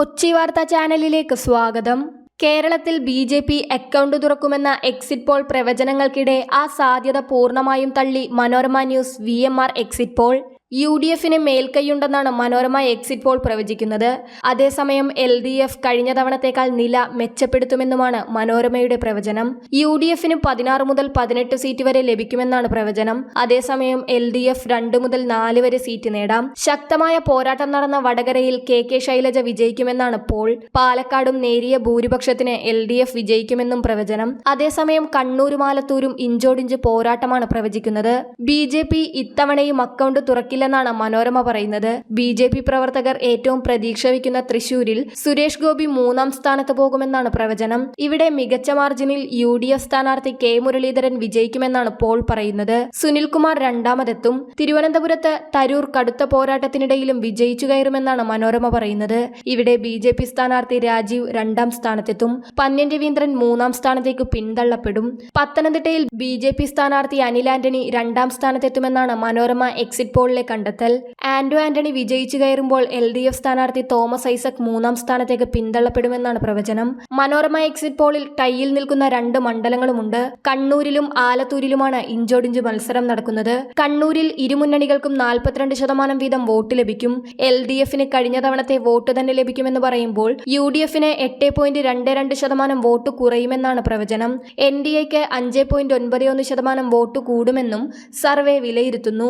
കൊച്ചി വാർത്താ ചാനലിലേക്ക് സ്വാഗതം. കേരളത്തിൽ ബി ജെ പി അക്കൗണ്ട് തുറക്കുമെന്ന എക്സിറ്റ് പോൾ പ്രവചനങ്ങൾക്കിടെ ആ സാധ്യത പൂർണമായും തള്ളി Manorama news V M R exit poll. U D എഫിന് മേൽക്കൈയുണ്ടെന്നാണ് മനോരമ എക്സിറ്റ് പോൾ പ്രവചിക്കുന്നത്. അതേസമയം എൽ ഡി എഫ് കഴിഞ്ഞ തവണത്തേക്കാൾ നില മെച്ചപ്പെടുത്തുമെന്നുമാണ് മനോരമയുടെ പ്രവചനം. യു ഡി എഫിന് പതിനാറ് മുതൽ പതിനെട്ട് സീറ്റ് വരെ ലഭിക്കുമെന്നാണ് പ്രവചനം. അതേസമയം എൽ ഡി എഫ് രണ്ട് മുതൽ നാല് വരെ സീറ്റ് നേടാം. ശക്തമായ പോരാട്ടം നടന്ന വടകരയിൽ കെ കെ ശൈലജ വിജയിക്കുമെന്നാണ് പോൾ. പാലക്കാടും നേരിയ ഭൂരിപക്ഷത്തിന് എൽ ഡി എഫ് വിജയിക്കുമെന്നും പ്രവചനം. അതേസമയം കണ്ണൂരും ആലത്തൂരും ഇഞ്ചോടിഞ്ച് പോരാട്ടമാണ് പ്രവചിക്കുന്നത്. ബി ജെ പി ഇത്തവണയും അക്കൗണ്ട് തുറക്കില്ലെന്നാണ് മനോരമ പറയുന്നത്. ബി ജെ പി പ്രവർത്തകർ ഏറ്റവും പ്രതീക്ഷ വയ്ക്കുന്ന തൃശൂരിൽ സുരേഷ് ഗോപി മൂന്നാം സ്ഥാനത്ത് പോകുമെന്നാണ് പ്രവചനം. ഇവിടെ മികച്ച മാർജിനിൽ യു ഡി എഫ് സ്ഥാനാർത്ഥി കെ മുരളീധരൻ വിജയിക്കുമെന്നാണ് പോൾ പറയുന്നത്. സുനിൽകുമാർ രണ്ടാമതെത്തും. തിരുവനന്തപുരത്ത് തരൂർ കടുത്ത പോരാട്ടത്തിനിടയിലും വിജയിച്ചു കയറുമെന്നാണ് മനോരമ പറയുന്നത്. ഇവിടെ ബി ജെ പി സ്ഥാനാർത്ഥി രാജീവ് രണ്ടാം സ്ഥാനത്തെത്തും. പന്ന്യൻ രവീന്ദ്രൻ മൂന്നാം സ്ഥാനത്തേക്ക് പിന്തള്ളപ്പെടും. പത്തനംതിട്ടയിൽ ബി ജെ പി സ്ഥാനാർത്ഥി അനിൽ ആന്റണി രണ്ടാം സ്ഥാനത്തെത്തുമെന്നാണ് മനോരമ എക്സിറ്റ് പോളിലെ കണ്ടെത്തൽ. ആന്റോ ആന്റണി വിജയിച്ചു കയറുമ്പോൾ എൽ ഡി എഫ് സ്ഥാനാർത്ഥി തോമസ് ഐസക് മൂന്നാം സ്ഥാനത്തേക്ക് പിന്തള്ളപ്പെടുമെന്നാണ് പ്രവചനം. മനോരമ എക്സിറ്റ് പോളിൽ ടൈയിൽ നിൽക്കുന്ന രണ്ട് മണ്ഡലങ്ങളുമുണ്ട്. കണ്ണൂരിലും ആലത്തൂരിലുമാണ് ഇഞ്ചോടിഞ്ച് മത്സരം നടക്കുന്നത്. കണ്ണൂരിൽ ഇരുമുന്നണികൾക്കും നാൽപ്പത്തിരണ്ട് ശതമാനം വീതം വോട്ട് ലഭിക്കും. എൽ ഡി എഫിന് കഴിഞ്ഞ തവണത്തെ വോട്ട് തന്നെ ലഭിക്കുമെന്ന് പറയുമ്പോൾ യു ഡി എഫിന് എട്ട് പോയിന്റ് രണ്ട് രണ്ട് ശതമാനം വോട്ട് കുറയുമെന്നാണ് പ്രവചനം. എൻ ഡി എക്ക് അഞ്ച് പോയിന്റ് ഒൻപത് ഒന്ന് ശതമാനം വോട്ട് കൂടുമെന്നും സർവേ വിലയിരുത്തുന്നു.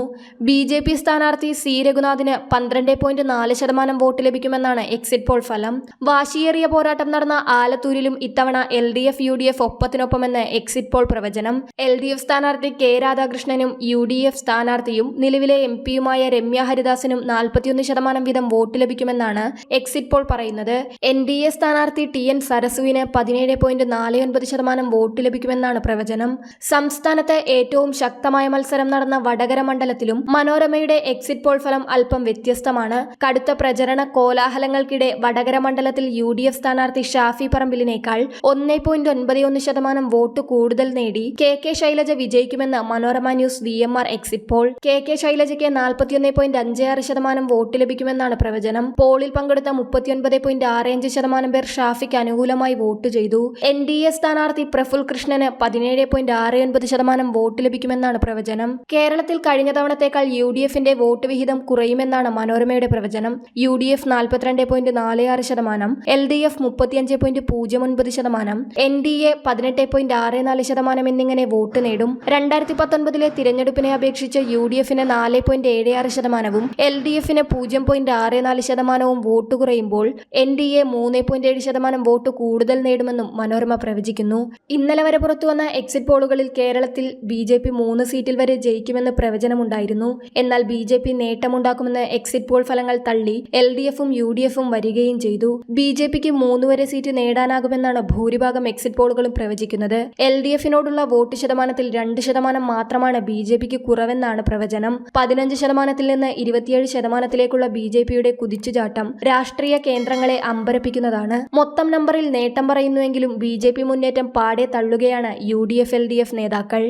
ബി ജെ പി സ്ഥാനാർത്ഥി സി. രഘുനാഥിന് പന്ത്രണ്ട് പോയിന്റ് നാല് ശതമാനം വോട്ട് ലഭിക്കുമെന്നാണ് എക്സിറ്റ് പോൾ ഫലം. വാശിയേറിയ പോരാട്ടം നടന്ന ആലത്തൂരിലും ഇത്തവണ L D F U D F ഒപ്പത്തിനൊപ്പമെന്ന് exit poll പ്രവചനം. എൽ ഡി എഫ് സ്ഥാനാർത്ഥി കെ. രാധാകൃഷ്ണനും യു ഡി എഫ് സ്ഥാനാർത്ഥിയും നിലവിലെ എം പിയുമായ രമ്യ ഹരിദാസിനും നാൽപ്പത്തിയൊന്ന് ശതമാനം വീതം വോട്ട് ലഭിക്കുമെന്നാണ് എക്സിറ്റ് പോൾ പറയുന്നത്. എൻ ഡി എ സ്ഥാനാർത്ഥി ടി. എൻ. സരസുവിന് പതിനേഴ് പോയിന്റ് നാല് ഒൻപത് ശതമാനം വോട്ട് ലഭിക്കുമെന്നാണ് പ്രവചനം. സംസ്ഥാനത്ത് ഏറ്റവും ശക്തമായ മത്സരം നടന്ന വടകര മണ്ഡലത്തിലും മനോരമയുടെ എക്സിറ്റ് പോൾ ഫലം അല്പം വ്യത്യസ്തമാണ്. കടുത്ത പ്രചരണ കോലാഹലങ്ങൾക്കിടെ വടകര മണ്ഡലത്തിൽ യു ഡി എഫ് സ്ഥാനാർത്ഥി ഷാഫി പറമ്പിലിനേക്കാൾ ഒന്നേ പോയിന്റ് ഒൻപത് ഒന്ന് ശതമാനം വോട്ട് കൂടുതൽ നേടി K K Shailaja വിജയിക്കുമെന്ന് Manorama news V M R exit poll K K ശൈലജയ്ക്ക് നാൽപ്പത്തിയൊന്ന് പോയിന്റ് അഞ്ച് ആറ് ശതമാനം വോട്ട് ലഭിക്കുമെന്നാണ് പ്രവചനം. പോളിൽ പങ്കെടുത്ത മുപ്പത്തിയൊൻപത് പോയിന്റ് ആറ് അഞ്ച് ശതമാനം പേർ ഷാഫിക്ക് അനുകൂലമായി വോട്ട് ചെയ്തു. എൻ ഡി എ സ്ഥാനാർത്ഥി പ്രഫുൽ കൃഷ്ണന് പതിനേഴ് പോയിന്റ് ആറ് ഒൻപത് ശതമാനം വോട്ട് ലഭിക്കുമെന്നാണ് പ്രവചനം. കേരളത്തിൽ കഴിഞ്ഞ തവണത്തേക്കാൾ യു ഡി എഫിന്റെ വോട്ട് വിഹിതം കുറയുമെന്നാണ് മനോരമയുടെ പ്രവചനം. യു ഡി എഫ് നാൽപ്പത്തിരണ്ട് പോയിന്റ് നാല് ആറ് ശതമാനം എൽ ഡി എഫ് മുപ്പത്തിയഞ്ച് പോയിന്റ് പൂജ്യം ഒൻപത് ശതമാനം എൻ ഡി എ പതിനെട്ട് പോയിന്റ് ആറ് നാല് ശതമാനം എന്നിങ്ങനെ വോട്ട് നേടും. രണ്ടായിരത്തി പത്തൊൻപതിലെ തിരഞ്ഞെടുപ്പിനെ അപേക്ഷിച്ച് യു ഡി എഫിന് നാല് പോയിന്റ് ഏഴ് ആറ് ശതമാനവും എൽ ഡി എഫിന് പൂജ്യം പോയിന്റ് ആറ് നാല് ശതമാനവും വോട്ട് കുറയുമ്പോൾ എൻ ഡി എ മൂന്ന് പോയിന്റ് ഏഴ് ശതമാനം വോട്ട് കൂടുതൽ നേടുമെന്നും മനോരമ പ്രവചിക്കുന്നു. ഇന്നലെ വരെ പുറത്തുവന്ന എക്സിറ്റ് പോളുകളിൽ കേരളത്തിൽ ബി ജെ പി മൂന്ന് സീറ്റിൽ വരെ ജയിക്കുമെന്ന് പ്രവചനമുണ്ടായിരുന്നു. എന്നാൽ ബി ജെ പി നേട്ടമുണ്ടാക്കുമെന്ന് എക്സിറ്റ് പോൾ ഫലങ്ങൾ തള്ളി എൽ ഡി എഫും യു ഡി എഫും വരികയും ചെയ്തു. ബി ജെ പിക്ക് മൂന്ന് വരെ സീറ്റ് നേടാനാകുമെന്നാണ് ഭൂരിഭാഗം എക്സിറ്റ് പോളുകളും പ്രവചിക്കുന്നത്. എൽ ഡി എഫിനോടുള്ള വോട്ട് ശതമാനത്തിൽ രണ്ട് ശതമാനം മാത്രമാണ് ബി ജെ പിക്ക് കുറവെന്നാണ് പ്രവചനം. പതിനഞ്ച് ശതമാനത്തിൽ നിന്ന് ഇരുപത്തിയേഴ് ശതമാനത്തിലേക്കുള്ള ബി ജെ പിയുടെ കുതിച്ചുചാട്ടം രാഷ്ട്രീയ കേന്ദ്രങ്ങളെ അമ്പരപ്പിക്കുന്നതാണ്. മൊത്തം നമ്പറിൽ നേട്ടം പറയുന്നുവെങ്കിലും ബി ജെ പി മുന്നേറ്റം പാടെ തള്ളുകയാണ് U D F L D F നേതാക്കൾ.